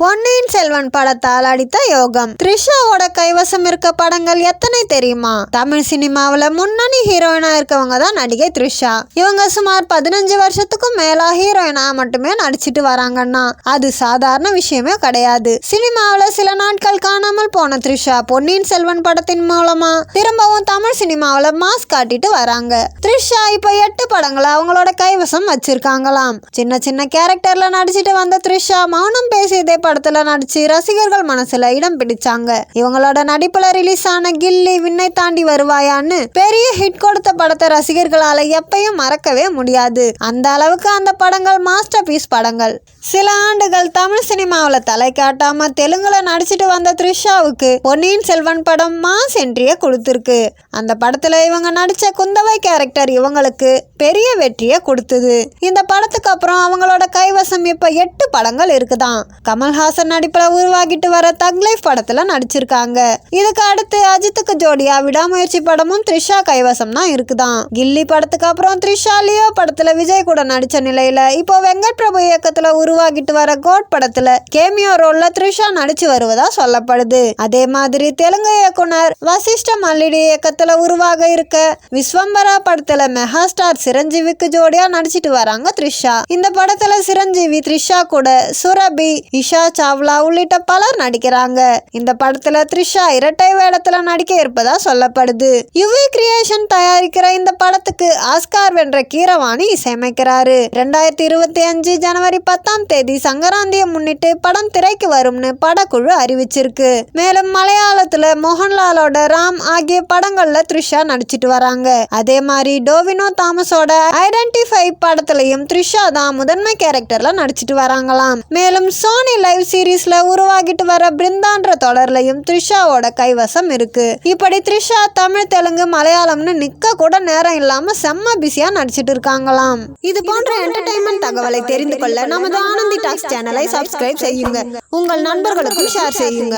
Ponniyin Selvan படத்தால் அடித்த யோகம். த்ரிஷாவோட கைவசம் இருக்க படங்கள் எத்தனை தெரியுமா? தமிழ் சினிமாவில் முன்னணி ஹீரோயினா இருக்கவங்க தான் நடிகை த்ரிஷா. இவங்க சுமார் பதினஞ்சு வருஷத்துக்கும் மேலா ஹீரோயினா மட்டுமே நடிச்சிட்டு வராங்கன்னா அது சாதாரண விஷயமே கிடையாது. சினிமாவில் சில நாட்கள் காணாமல் போன த்ரிஷா பொன்னியின் செல்வன் படத்தின் மூலமா திரும்பவும் தமிழ் சினிமாவில் மாஸ் காட்டிட்டு வராங்க. த்ரிஷா இப்போ எட்டு படங்களை அவங்களோட கைவசம் வச்சிருக்காங்களாம். சின்ன சின்ன கேரக்டர்ல நடிச்சிட்டு வந்த த்ரிஷா மௌனம் பேசியதே படத்துல நடிச்சு ரசிகர்கள் மனசுல இடம் பிடிச்சாங்க. இவங்களோட நடிப்புல ரிலீஸ் ஆன கில்லி விண்ணை தாண்டி வருவாயான்னு பெரிய ஹிட் கொடுத்த படத்தை ரசிகர்களால எப்பயும் மறக்கவே முடியாது. அந்த அளவுக்கு அந்த படங்கள் மாஸ்டர் பீஸ் படங்கள். சில ஆண்டுகள் தமிழ் சினிமாவில் தலை காட்டாம தெலுங்குல நடிச்சிட்டு வந்த த்ரிஷாவுக்கு பொன்னியின் செல்வன் படம் மாஸ் என்ட்ரிய கொடுத்துருக்கு. அந்த படத்துல இவங்க நடிச்ச குந்தவை கேரக்டர் இவங்களுக்கு பெரிய வெற்றியை கொடுத்தது. இந்த படத்துக்கு அப்புறம் அவங்களோட கைவசம் இப்ப எட்டு படங்கள் இருக்குதான். கமல்ஹாசன் நடிப்புல உருவாகிட்டு வர தக் லைஃப் படத்துல நடிச்சிருக்காங்க. இதுக்கு அடுத்து அஜித்துக்கு ஜோடியா விடாமுயற்சி படமும் த்ரிஷா கைவசம் தான் இருக்குதான். கில்லி படத்துக்கு அப்புறம் த்ரிஷா லியோ படத்துல விஜய் கூட நடிச்ச நிலையில இப்போ வெங்கட் பிரபு இயக்கத்துல உருவாகிட்டு வர கோட் படத்துல கேமியோ ரோல்ல த்ரிஷா நடிச்சு வருவதா சொல்லப்படுது. அதே மாதிரி தெலுங்கு இயக்குனர் வசிஷ்ட மல்லிடி இயக்கத்துல உருவாக இருக்க விஸ்வம்பரா படத்துல மெகா ஸ்டார் சிரஞ்சீவிக்கு ஜோடியா நடிச்சிட்டு வராங்க த்ரிஷா. இந்த படத்துல சிரஞ்சீவி த்ரிஷா கூட சுரபி இஷா சாவ்லா உள்ளிட்ட பலர் நடிக்கிறாங்க. இந்த படத்துல த்ரிஷா இரட்டை வேடத்துல நடிக்க இருப்பதா சொல்லப்படுது. யுவி கிரியேஷன் தயாரிக்கிற இந்த படத்துக்கு ஆஸ்கார் வென்ற கீரவாணி இசையமைக்கிறாரு. ரெண்டாயிரத்தி இருபத்தி அஞ்சு ஜனவரி பத்தாம் தேதி சங்கராந்தியை முன்னிட்டு படம் திரைக்கு வரும்னு படக்குழு அறிவிச்சிருக்கு. மேலும் மலையாளத்துல மோகன்லாலோட ராம் ஆகிய படங்கள்ல த்ரிஷா நடிச்சிட்டு வராங்க. அதே மாதிரி டோவினோ தாமஸோட ஐடென்டிஃபை படத்துலயும் த்ரிஷா தான் முதன்மை கேரக்டர்ல நடிச்சிட்டு வராங்களாம். மேலும் சோனி லைவ் சீரீஸ்ல உருவாகிட்டு வர பிருந்தான்ற தொடர்லயும் த்ரிஷாவோட கைவசம் இருக்கு. இப்படி த்ரிஷா தமிழ் தெலுங்கு மலையாளம்னு நிக்க கூட நேரம் இல்லாம செம்ம பிஸியா நடிச்சிட்டு இருக்காங்களாம். இது போன்ற என்டர்டைன்மெண்ட் தகவலை தெரிந்து கொள்ள நமது ஆனந்தி டாக்ஸ் சேனலை சப்ஸ்கிரைப் செய்யுங்க. உங்கள் நண்பர்களுக்கும் ஷேர் செய்யுங்க.